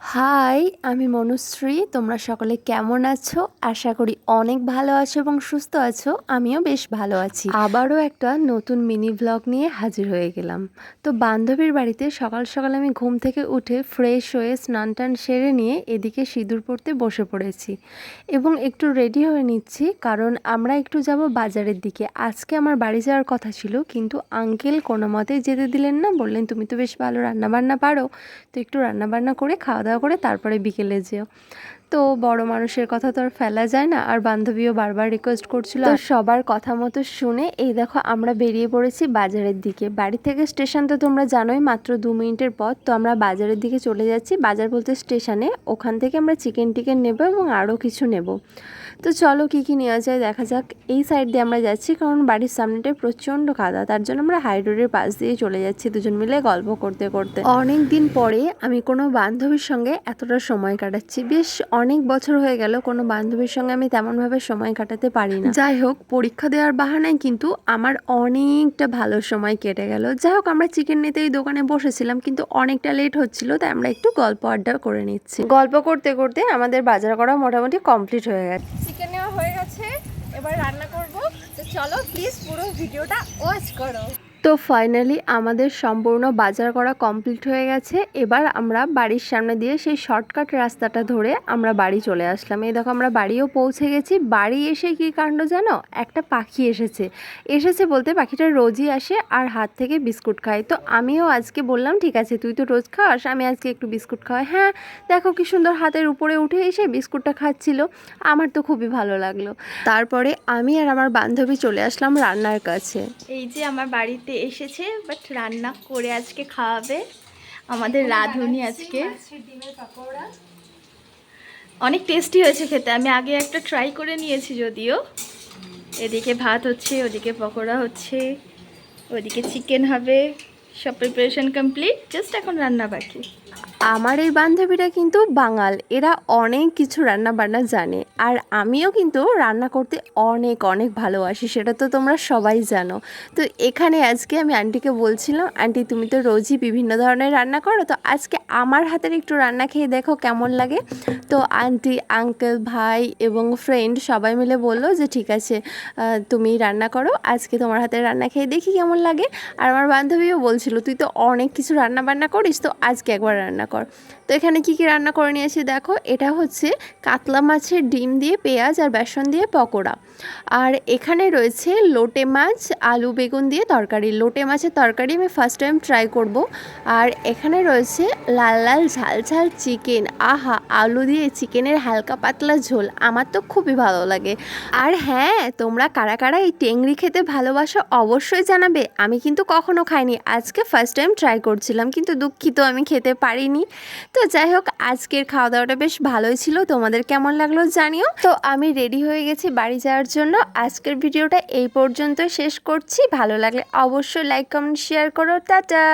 High, আমি মনুশ্রী। তোমরা সকলে কেমন আছো? আশা করি অনেক ভালো আছো এবং সুস্থ আছো। আমিও বেশ ভালো আছি। আবারও একটা নতুন মিনি ব্লগ নিয়ে হাজির হয়ে গেলাম। তো বান্ধবীর বাড়িতে সকাল সকাল আমি ঘুম থেকে উঠে ফ্রেশ হয়ে স্নান টান সেরে নিয়ে এদিকে সিঁদুর পড়তে বসে পড়েছি এবং একটু রেডি হয়ে নিচ্ছি কারণ আমরা একটু যাব বাজারের দিকে। আজকে আমার বাড়ি যাওয়ার কথা ছিল কিন্তু আঙ্কেল কোনো মতেই যেতে দিলেন না। বললেন, তুমি তো বেশ ভালো রান্নাবান্না পারো। তো একটু রান্নাবান্না করে খাওয়া দাওয়া করে তারপরে বিকেলে যেও। তো বড় মানুষের কথা তো আর ফেলা যায় না। আর বান্ধবীও বারবার রিকোয়েস্ট করছিল। তো সবার কথা মতো শুনে এই দেখো আমরা বেরিয়ে পড়েছি বাজারের দিকে। বাড়ি থেকে স্টেশন তো তোমরা জানোই মাত্র দু মিনিটের পথ। তো আমরা বাজারের দিকে চলে যাচ্ছি। বাজার বলতে স্টেশনে ওখান থেকে আমরা চিকেন টিকেন নেব এবং আরও কিছু নেব। তো চলো কী কী নেওয়া যায় দেখা যাক। এই সাইড দিয়ে আমরা যাচ্ছি কারণ বাড়ির সামনেটায় প্রচণ্ড কাদা। তার জন্য আমরা হাই রোডের পাশ দিয়ে চলে যাচ্ছি দুজন মিলে গল্প করতে করতে। অনেক দিন পরে আমি কোনো বান্ধবীর সঙ্গে এতটা সময় কাটাচ্ছি। বেশ অনেক বছর হয়ে গেল, কোনো বান্ধবীর সঙ্গে আমি তেমনভাবে সময় কাটাতে পারি না। যাই হোক পরীক্ষা দেওয়ার বাহানায় কিন্তু আমার অনেকটা ভালো সময় কেটে গেল। যাই হোক আমরা চিকেন নিতে নিতেই দোকানে বসেছিলাম, কিন্তু অনেকটা লেট হচ্ছিল, তাই আমরা একটু গল্প আড্ডা করে নিচ্ছি। গল্প করতে করতে আমাদের বাজার করা মোটামুটি কমপ্লিট হয়ে গেছে। চিকেন নেওয়া হয়ে গেছে, এবার রান্না করব। তো চলো প্লিজ পুরো ভিডিওটা ওয়াচ করো। তো ফাইনালি আমাদের সম্পূর্ণ বাজার করা কমপ্লিট হয়ে গেছে। এবার আমরা বাড়ির সামনে দিয়ে সেই শর্টকাট রাস্তাটা ধরে আমরা বাড়ি চলে আসলাম। এই দেখো আমরা বাড়িও পৌঁছে গেছি। বাড়ি এসে কি কাণ্ড জানো? একটা পাখি এসেছে। এসেছে বলতে পাখিটা রোজই আসে আর হাত থেকে বিস্কুট খায়। তো আমিও আজকে বললাম, ঠিক আছে, তুই তো রোজ খাস, আমি আজকে একটু বিস্কুট খাওয়াই। হ্যাঁ দেখো কি সুন্দর হাতের উপরে উঠে এসে বিস্কুটটা খাচ্ছিল। আমার তো খুবই ভালো লাগল। তারপরে আমি আর আমার বান্ধবী চলে আসলাম রান্নার কাছে। এই যে আমার বাড়িতে এসেছে বাট রান্না করে আজকে খাওয়াবে আমাদের রাঁধুনি আজকে। অনেক টেস্টি হয়েছে খেতে আমি আগে একটা ট্রাই করে নিয়েছি যদিও। এদিকে ভাত হচ্ছে ওদিকে পকোড়া হচ্ছে ওদিকে চিকেন হবে সব প্রিপারেশন কমপ্লিট জাস্ট এখন রান্না বাকি। আমার এই বান্ধবীরা কিন্তু বাঙাল। এরা অনেক কিছু রান্না বান্না জানে। আর আমিও কিন্তু রান্না করতে অনেক অনেক ভালোবাসি, সেটা তো তোমরা সবাই জানো। তো এখানে আজকে আমি আন্টিকে বলছিলাম, আন্টি, তুমি তো রোজই বিভিন্ন ধরনের রান্না করো, তো আজকে আমার হাতের একটু রান্না খেয়ে দেখো কেমন লাগে। তো আন্টি, আঙ্কেল, ভাই এবং ফ্রেন্ড সবাই মিলে বলল যে, ঠিক আছে তুমি রান্না করো, আজকে তোমার হাতের রান্না খেয়ে দেখি কেমন লাগে। আর আমার বান্ধবীও বলছিল, তুই তো অনেক কিছু রান্না বান্না করিস, তো আজকে একবার রান্না কর। তো এখানে কি কি রান্না করে নিয়েছি দেখো, এটা হচ্ছে কাতলা মাছের ডিম দিয়ে পেঁয়াজ আর বেসন দিয়ে পকোড়া। আর এখানে রয়েছে লোটে মাছ, আলু বেগুন দিয়ে তরকারি। লোটে মাছের তরকারি আমি ফার্স্ট টাইম ট্রাই করব। আর এখানে রয়েছে লাল লাল ঝাল ঝাল চিকেন। আহা, আলু দিয়ে চিকেনের হালকা পাতলা ঝোল, আমার তো খুবই ভালো লাগে। আর হ্যাঁ তোমরা কারা কারা এই টেংরি খেতে ভালোবাসো অবশ্যই জানাবে। আমি কিন্তু কখনো খাইনি, আজকে ফার্স্ট টাইম ট্রাই করছিলাম, কিন্তু দুঃখিত আমি খেতে পারিনি। তো যাই হোক, আজকের খাওয়া দাওয়াটা বেশ ভালোই ছিল। তোমাদের কেমন লাগল জানিও। তো আমি রেডি হয়ে গেছি বাড়ি যাওয়ার জন্য। আজকের ভিডিওটা এই পর্যন্ত শেষ করছি। ভালো লাগলে অবশ্যই লাইক, কমেন্ট শেয়ার করো। টাটা!